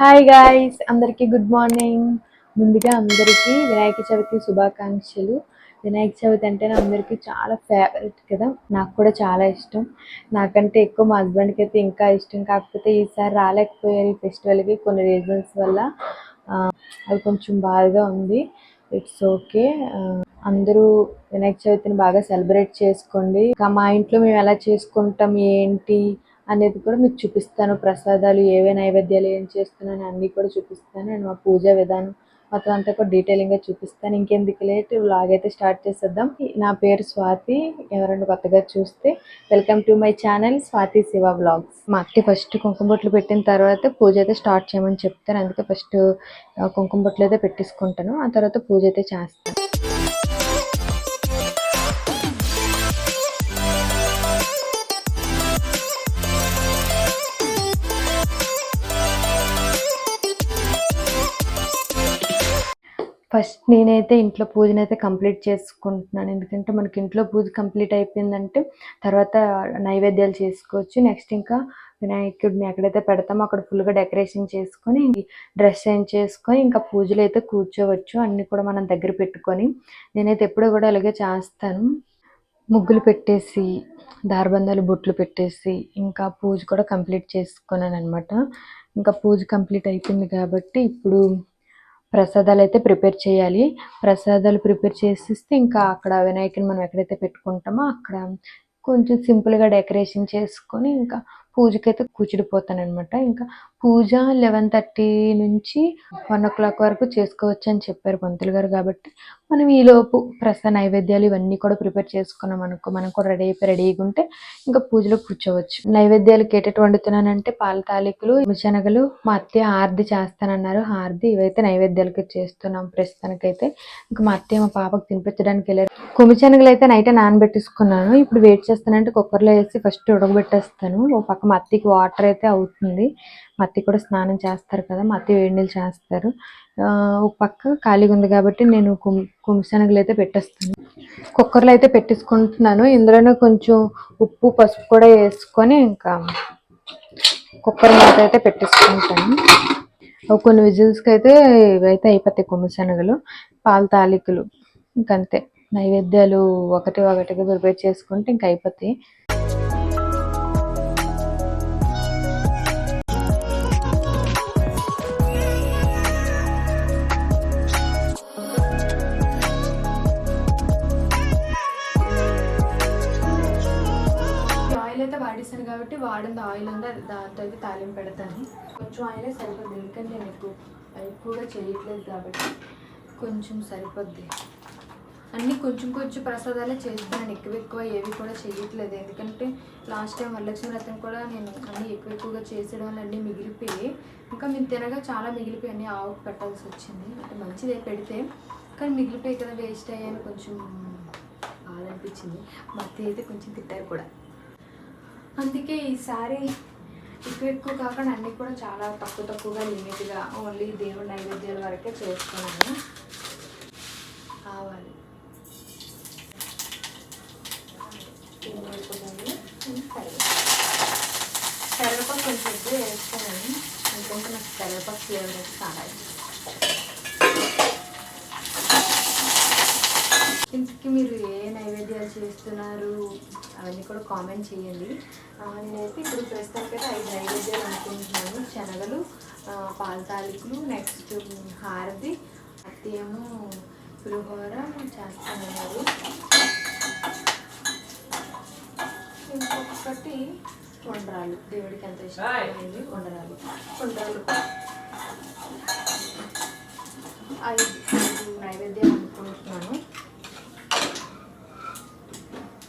Hi guys అందరికీ good morning ముందుగా అందరికీ వినాయక చవితి శుభాకాంక్షలు. వినాయక చవితి అంటే అందరికీ చాలా ఫేవరెట్ కదా. నాకు కూడా చాలా ఇష్టం. నాకంటే ఎక్కువ మా హస్బెండ్కి అయితే ఇంకా ఇష్టం. కాకపోతే ఈసారి రాలేకపోయారు ఈ ఫెస్టివల్కి కొన్ని రీజన్స్ వల్ల. అది కొంచెం బాధగా ఉంది. ఇట్స్ ఓకే అందరూ వినాయక చవితిని బాగా సెలబ్రేట్ చేసుకోండి. ఇంకా మా ఇంట్లో మేము ఎలా చేసుకుంటాం ఏంటి అనేది కూడా మీకు చూపిస్తాను. ప్రసాదాలు ఏవే నైవేద్యాలు ఏం చేస్తున్నాను అన్నీ కూడా చూపిస్తాను. నేను మా పూజా విధానం మొత్తం అంతా కూడా డీటెయిలింగ్గా చూపిస్తాను. ఇంకెందుకు లేట్? వ్లాగ్ అయితే స్టార్ట్ చేసేద్దాం. నా పేరు స్వాతి. ఎవరైనా కొత్తగా చూస్తే welcome to my channel Swathi Shiva vlogs మా అక్క ఫస్ట్ కుంకుమ బొట్లు పెట్టిన తర్వాత పూజ అయితే స్టార్ట్ చేయమని చెప్తాను. అందుకే ఫస్ట్ కుంకుమ బొట్లు అయితే పెట్టేసుకుంటాను. ఆ తర్వాత పూజ అయితే చేస్తాను. ఫస్ట్ నేనైతే ఇంట్లో పూజనైతే అయితే కంప్లీట్ చేసుకుంటున్నాను. ఎందుకంటే మనకి ఇంట్లో పూజ కంప్లీట్ అయిపోయిందంటే తర్వాత నైవేద్యాలు చేసుకోవచ్చు. నెక్స్ట్ ఇంకా వినాయకుడిని ఎక్కడైతే పెడతామో అక్కడ ఫుల్గా డెకరేషన్ చేసుకొని డ్రెస్ చేంజ్ చేసుకొని ఇంకా పూజలు అయితే కూర్చోవచ్చు. అన్నీ కూడా మనం దగ్గర పెట్టుకొని నేనైతే ఎప్పుడూ కూడా అలాగే చేస్తాను. ముగ్గులు పెట్టేసి దారబంధాలు బొట్లు పెట్టేసి ఇంకా పూజ కూడా కంప్లీట్ చేసుకున్నాను అనమాట ఇంకా పూజ కంప్లీట్ అయిపోయింది కాబట్టి ఇప్పుడు ప్రసాదాలు అయితే ప్రిపేర్ చేయాలి. ప్రసాదాలు ప్రిపేర్ చేసిస్తే ఇంకా అక్కడ వినాయకుని మనం ఎక్కడైతే పెట్టుకుంటామో అక్కడ కొంచెం సింపుల్గా డెకరేషన్ చేసుకొని ఇంకా పూజకైతే కూర్చుడిపోతాను అనమాట ఇంకా పూజ లెవెన్ థర్టీ నుంచి వన్ ఓ క్లాక్ వరకు చేసుకోవచ్చు అని చెప్పారు పంతులు గారు కాబట్టి మనం ఈ లోపు ప్రసాద నైవేద్యాలు ఇవన్నీ కూడా ప్రిపేర్ చేసుకున్నాం అనుకో మనం కూడా రెడీ అయిపోయి రెడీగా ఉంటే ఇంకా పూజలో కూర్చోవచ్చు. నైవేద్యాలకి ఏటట్టు వండుతున్నానంటే పాల తాలికలు శనగలు మా అత్తయ్య హార్ది చేస్తానన్నారు. హారతి ఇవైతే నైవేద్యాలకి చేస్తున్నాం ప్రస్తుతానికైతే. ఇంకా మా అత్తయ్య మా పాపకు తినిపించడానికి వెళ్ళారు. కొమ్మి అయితే నైట్ నానబెట్టేసుకున్నాను. ఇప్పుడు వెయిట్ చేస్తానంటే కుక్కర్లో వేసి ఫస్ట్ ఉడకబెట్టేస్తాను. ఓ పక్క మత్తికి వాటర్ అయితే అవుతుంది. మత్తి కూడా స్నానం చేస్తారు కదా మత్తి వేడి నీళ్ళు చేస్తారు. ఒక పక్క ఖాళీగా ఉంది కాబట్టి నేను కుమ్ కుమ్మిశనగలు అయితే పెట్టేస్తాను. కుక్కర్లో అయితే పెట్టేసుకుంటున్నాను. ఇందులోనే కొంచెం ఉప్పు పసుపు కూడా వేసుకొని ఇంకా కుక్కర్ మూత అయితే పెట్టేసుకుంటాను. కొన్ని విజిల్స్కి అయితే ఇవైతే అయిపోతాయి కొమ్మిశనగలు పాల తాలికలు. ఇంకంతే. నైవేద్యాలు ఒకటి ఒకటిగా ప్రిపేర్ చేసుకుంటే ఇంక అయిపోతాయి. ఆయిల్ కాబట్టి వాడింది ఆయిల్ అంతా దాంతో అయితే తాలింపు పెడతాను. కొంచెం ఆయిలే సరిపోద్ది ఎందుకంటే నేను ఎక్కువ ఎక్కువగా చేయట్లేదు కాబట్టి కొంచెం సరిపోద్ది. అన్నీ కొంచెం కొంచెం ప్రసాదాలే చేస్తున్నాను ఎక్కువ ఎక్కువ ఏవి కూడా చేయట్లేదు. ఎందుకంటే లాస్ట్ టైం వరలక్ష్మి వ్రతం కూడా నేను అన్నీ ఎక్కువ ఎక్కువగా చేసేయడం వల్ల అన్నీ మిగిలిపోయి ఇంకా మేము తినగా చాలా మిగిలిపోయి అన్నీ ఆవుకు పెట్టాల్సి వచ్చింది. అంటే మంచిదే పెడితే కానీ మిగిలిపోయి కదా వేస్ట్ అయ్యాను కొంచెం బాధ అనిపించింది. మా అయితే కొంచెం తిట్టారు కూడా. అందుకే ఈసారి ఎక్కువ ఎక్కువ కాకుండా అన్నీ కూడా చాలా తక్కువ తక్కువగా లిమిట్గా ఓన్లీ దేవుడి నైవేద్యాల వరకే చేసుకున్నాను. కావాలి. కరివేపాకు కొంచెం ఎక్కువ వేస్తాను. ఎందుకంటే నాకు కరివేపాకు ఫ్లేవర్ అయితే చాలా ఇష్టం. ఇంతకీ మీరు ఏ నైవేద్యాలు చేస్తున్నారు? అవన్నీ కూడా కామెంట్ చేయండి. నేనైతే ఇప్పుడు ప్రస్తుతానికైతే ఐదు నైవేద్యాలు అనుకుంటున్నాను. శనగలు పాల తాలికలు నెక్స్ట్ హారతి అత్తేమో పులిహోర చేస్తానన్నారు. ఇంకొకటి వండరాలు దేవుడికి ఎంత ఇష్టమైంది వండరాలు వండరాలు ఐదు ఐదు నైవేద్యాలు అనుకుంటున్నాను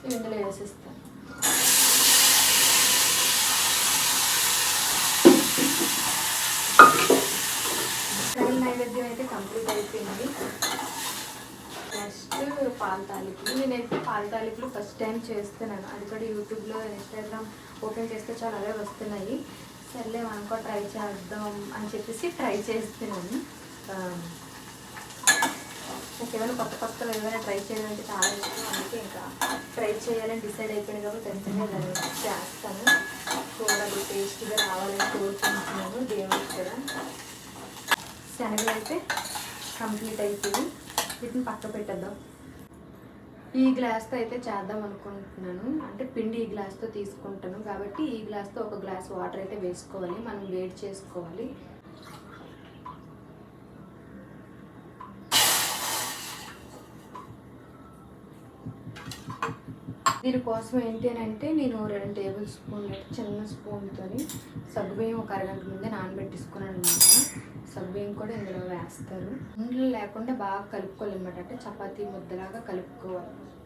ఇందులో వేసేస్తాను ఫ్రై నైవేద్యం అయితే కంప్లీట్ అయిపోయింది. నెక్స్ట్ పాల తాలిపులు. నేనైతే పాల తాలిపులు ఫస్ట్ టైం చేస్తున్నాను. అది కూడా యూట్యూబ్లో ఇన్స్టాగ్రామ్ ఓపెన్ చేస్తే చాలా అవే వస్తున్నాయి. సర్లే మనం ట్రై చేద్దాం అని చెప్పేసి ట్రై చేస్తున్నాను. Um, నాకు ఏమైనా కొత్త కొత్తలు ఏమైనా ట్రై చేయడం అంటే చాలా ఇష్టం అందుకే ఇంకా ట్రై చేయాలని డిసైడ్ అయిపోయింది కాబట్టి వెంటనే చేస్తాను. కూడా టేస్ట్గా రావాలని కోరుకుంటున్నాను దేవుడికి కూడా. కంప్లీట్ అయిపోయింది. వీటిని పక్క పెట్టేద్దాం. ఈ గ్లాస్తో అయితే చేద్దాం అనుకుంటున్నాను. అంటే పిండి ఈ గ్లాస్తో తీసుకుంటాను కాబట్టి ఈ గ్లాస్తో ఒక గ్లాస్ వాటర్ అయితే వేసుకోవాలి. మనం వేడి చేసుకోవాలి. దీనికోసం ఏంటి అని అంటే నేను రెండు టేబుల్ స్పూన్ చిన్న స్పూన్తో సగ్గుబియ్యం ఒక అరగంట ముందే నానబెట్టేసుకున్నాను అనమాట. సగ్గుబియ్యం కూడా ఇందులో వేస్తారు. ఇందులో లేకుండా బాగా కలుపుకోవాలన్నమాట. అంటే చపాతీ ముద్దలాగా కలుపుకోవాలి.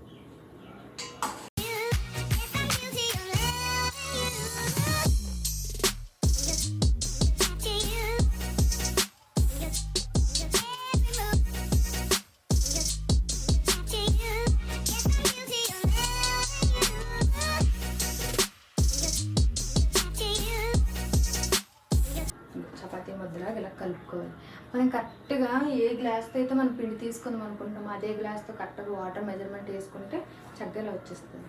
కరెక్ట్గా ఏ గ్లాస్తో అయితే మనం పిండి తీసుకుందాం అనుకుంటామో అదే గ్లాస్తో కరెక్ట్గా వాటర్ మెజర్మెంట్ వేసుకుంటే చక్కగా వచ్చేస్తుంది.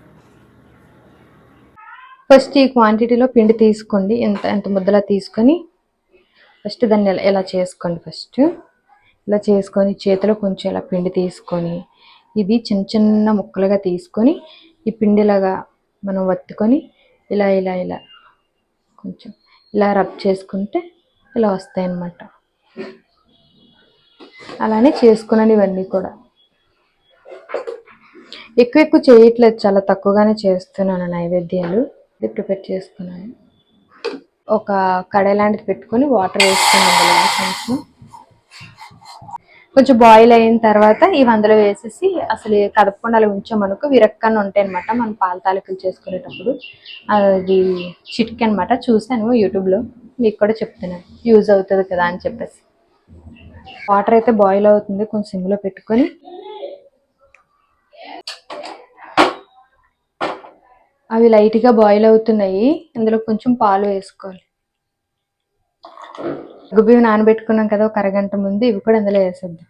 ఫస్ట్ ఈ క్వాంటిటీలో పిండి తీసుకోండి. ఎంత ఎంత ముద్దలా తీసుకొని ఫస్ట్ దాన్ని ఎలా ఇలా చేసుకోండి ఫస్ట్? ఇలా చేసుకొని చేతిలో కొంచెం ఇలా పిండి తీసుకొని ఇది చిన్న చిన్న ముక్కలుగా తీసుకొని ఈ పిండిలాగా మనం వత్తుకొని ఇలా ఇలా ఇలా కొంచెం ఇలా రబ్ చేసుకుంటే ఇలా వస్తాయి అన్నమాట అలానే చేసుకున్నాను ఇవన్నీ కూడా. ఎక్కువ ఎక్కువ చేయట్లేదు చాలా తక్కువగానే చేస్తున్నాను నైవేద్యాలు. ఇది ప్రిపేర్ చేసుకున్నాను. ఒక కడాయి లాంటిది పెట్టుకొని వాటర్ వేసుకున్నాను కొంచెం. కొంచెం బాయిల్ అయిన తర్వాత ఇవి అందులో వేసేసి అసలు కదపకుండా అలా ఉంచామనుకో విరక్కని ఉంటాయి అనమాట మనం పాల తాలికలు చేసుకునేటప్పుడు. అది చిట్క్ అనమాట చూశాను యూట్యూబ్లో. మీకు కూడా చెప్తున్నాను. యూజ్ అవుతుంది కదా అని చెప్పేసి. వాటర్ అయితే బాయిల్ అవుతుంది కొంచెం సిమ్లో పెట్టుకొని. అవి లైట్గా బాయిల్ అవుతున్నాయి ఇందులో కొంచెం పాలు వేసుకోవాలి. గుబ్బి నానబెట్టుకున్నాం కదా ఒక అరగంట ముందు ఇవి కూడా అందులో వేసేద్దాం.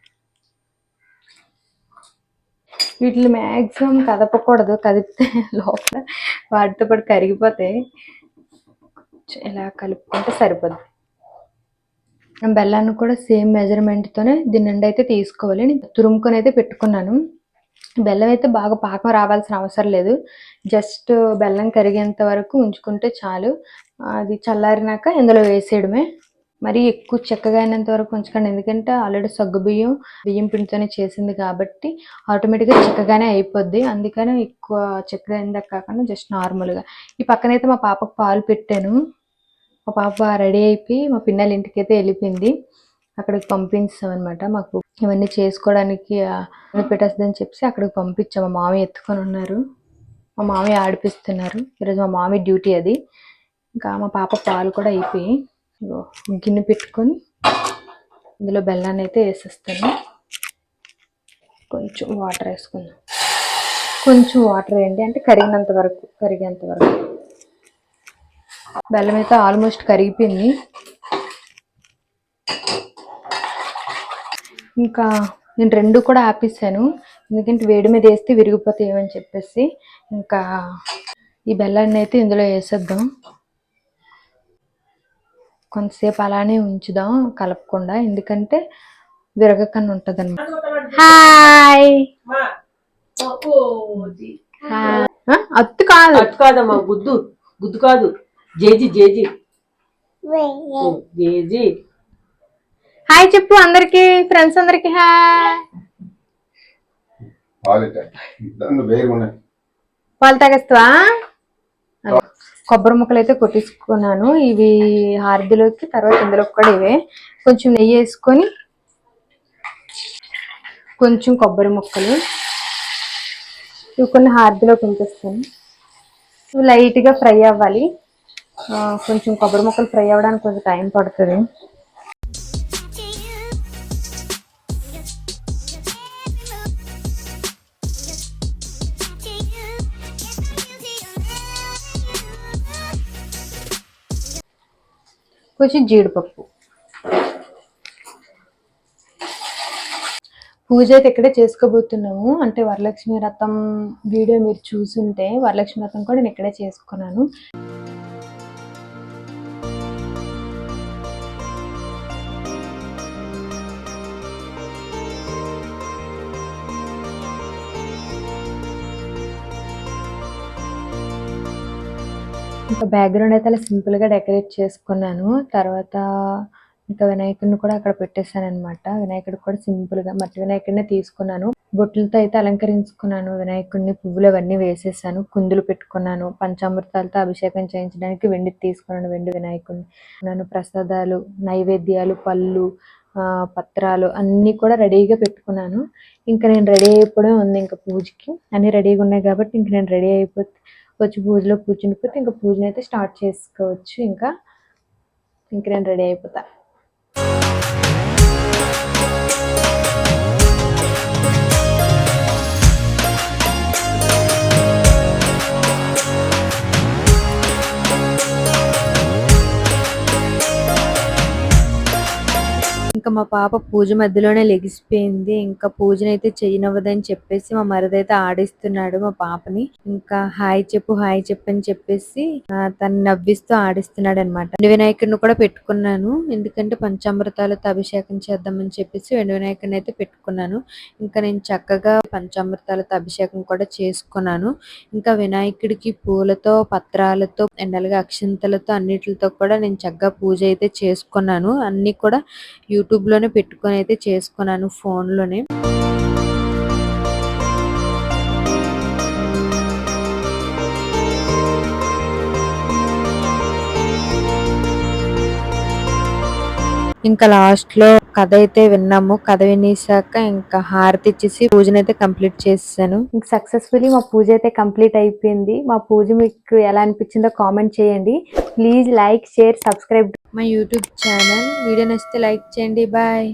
వీటిని మ్యాక్సిమం కదపకూడదు కదిపితే లోపల వాటితో పాటు కరిగిపోతాయి. ఇలా కలుపుకుంటే సరిపోద్ది. బెల్లాన్ని కూడా సేమ్ మెజర్మెంట్తోనే దీని నుండి అయితే తీసుకోవాలి. నేను తురుముకొని అయితే పెట్టుకున్నాను. బెల్లం అయితే బాగా పాకం రావాల్సిన అవసరం లేదు. జస్ట్ బెల్లం కరిగేంత వరకు ఉంచుకుంటే చాలు. అది చల్లారినాక ఇందులో వేసేయడమే. మరి ఎక్కువ చక్కగా అయినంత వరకు ఉంచకండి. ఎందుకంటే ఆల్రెడీ సగ్గు బియ్యం బియ్యం పిండితోనే చేసింది కాబట్టి ఆటోమేటిక్గా చిక్కగానే అయిపోద్ది. అందుకని ఎక్కువ చక్కగా అయిందా కాకుండా జస్ట్ నార్మల్గా. ఈ పక్కనైతే మా పాపకు పాలు పెట్టాను. మా పాప రెడీ అయిపోయి మా పిన్నల ఇంటికి అయితే వెళ్ళిపోయింది. అక్కడికి పంపించాం మాకు. ఇవన్నీ చేసుకోవడానికి పెట్టేస్తుందని చెప్పి అక్కడికి పంపించాం. మా మామయ్య ఎత్తుకొని ఉన్నారు. మా మామయ్య ఆడిపిస్తున్నారు. ఈరోజు మా మామయ్య డ్యూటీ అది. ఇంకా మా పాప పాలు కూడా అయిపోయి గిన్నె పెట్టుకొని ఇందులో బెల్లాన్ని అయితే వేసేస్తాను. కొంచెం వాటర్ వేసుకుందాం. కొంచెం వాటర్ వేయండి. అంటే కరిగినంత వరకు కరిగేంత వరకు. బెల్లం అయితే ఆల్మోస్ట్ కరిగిపోయింది. ఇంకా నేను రెండు కూడా ఆపేసాను. ఎందుకంటే వేడి మీద వేస్తే విరిగిపోతాయేమని చెప్పేసి. ఇంకా ఈ బెల్లాన్ని అయితే ఇందులో వేసేద్దాం. కొంతసేపు అలానే ఉంచుదాం కలపకుండా. ఎందుకంటే విరగకన్నా ఉంటుంది అనమాట హాయ్. అత్తు కాదు. అటు కాదమ్మా గుద్దు. గుద్దు కాదు. JG JG. జేజీ. హాయ్ చెప్పు అందరికి ఫ్రెండ్స్ అందరికి హాయ్. పాలు తాగేస్తావా? కొబ్బరి ముక్కలు అయితే కొట్టించుకున్నాను. ఇవి హారతిలోకి తర్వాత ఇందులోకి కూడా ఇవే. కొంచెం నెయ్యి వేసుకొని కొంచెం కొబ్బరి ముక్కలు. ఇవి కొన్ని హారతిలోకి ఉంచేస్తాను. ఇవి లైట్గా ఫ్రై అవ్వాలి. కొంచెం కొబ్బరి ముక్కలు ఫ్రై అవ్వడానికి కొంచెం టైం పడుతుంది. కొంచెం జీడిపప్పు. పూజ అయితే ఇక్కడే చేసుకోబోతున్నాము. అంటే వరలక్ష్మి రథం వీడియో మీరు చూసుంటే వరలక్ష్మి రథం కూడా నేను ఇక్కడే చేసుకున్నాను. ఇంకా బ్యాక్గ్రౌండ్ అయితే అలా సింపుల్గా డెకరేట్ చేసుకున్నాను. తర్వాత ఇంకా వినాయకుడిని కూడా అక్కడ పెట్టేశాను అనమాట వినాయకుడు కూడా సింపుల్గా మట్టి వినాయకుడిని తీసుకున్నాను. బొట్లతో అయితే అలంకరించుకున్నాను. వినాయకుడిని పువ్వులు అవన్నీ వేసేసాను. కుందులు పెట్టుకున్నాను. పంచామృతాలతో అభిషేకం చేయించడానికి వెండి తీసుకున్నాను. వెండి వినాయకుడిని. నన్ను ప్రసాదాలు నైవేద్యాలు పళ్ళు పత్రాలు అన్నీ కూడా రెడీగా పెట్టుకున్నాను. ఇంకా నేను రెడీ అయిపోవడం ఉంది. ఇంకా పూజకి అన్నీ రెడీగా ఉన్నాయి కాబట్టి ఇంక నేను రెడీ అయిపోతే వచ్చి పూజలో కూర్చునిపోతే ఇంకా పూజనైతే అయితే స్టార్ట్ చేసుకోవచ్చు ఇంకా. ఇంక నేను రెడీ అయిపోతాను ఇంకా మా పాప పూజ మధ్యలోనే లెగిసిపోయింది. ఇంకా పూజనైతే చేయనవ్వదని చెప్పేసి మా మరదైతే ఆడిస్తున్నాడు మా పాపని. ఇంకా హాయ్ చెప్పు హాయ్ చెప్పు అని చెప్పేసి తను నవ్విస్తూ ఆడిస్తున్నాడు అనమాట వినాయకుడిని కూడా పెట్టుకున్నాను. ఎందుకంటే పంచామృతాలతో అభిషేకం చేద్దామని చెప్పేసి వెండి వినాయకుడిని అయితే పెట్టుకున్నాను. ఇంకా నేను చక్కగా పంచామృతాలతో అభిషేకం కూడా చేసుకున్నాను. ఇంకా వినాయకుడికి పూలతో పత్రాలతో ఎండలుగా అక్షంతలతో అన్నిటితో కూడా నేను చక్కగా పూజ అయితే చేసుకున్నాను. అన్ని కూడా యూట్యూబ్ లోనే పెట్టుకొని అయితే చేసుకున్నాను ఫోన్ ఇంకా లాస్ట్లో కథ అయితే విన్నాము. కథ వినేసాక ఇంకా హారతి ఇచ్చేసి పూజను అయితే కంప్లీట్ చేసాను ఇంకా సక్సెస్ఫుల్లీ మా పూజ అయితే కంప్లీట్ అయిపోయింది. మా పూజ మీకు ఎలా అనిపించిందో కామెంట్ చేయండి. Please like share subscribe. మా యూట్యూబ్ ఛానల్. వీడియో నచ్చితే లైక్ చేయండి. బాయ్.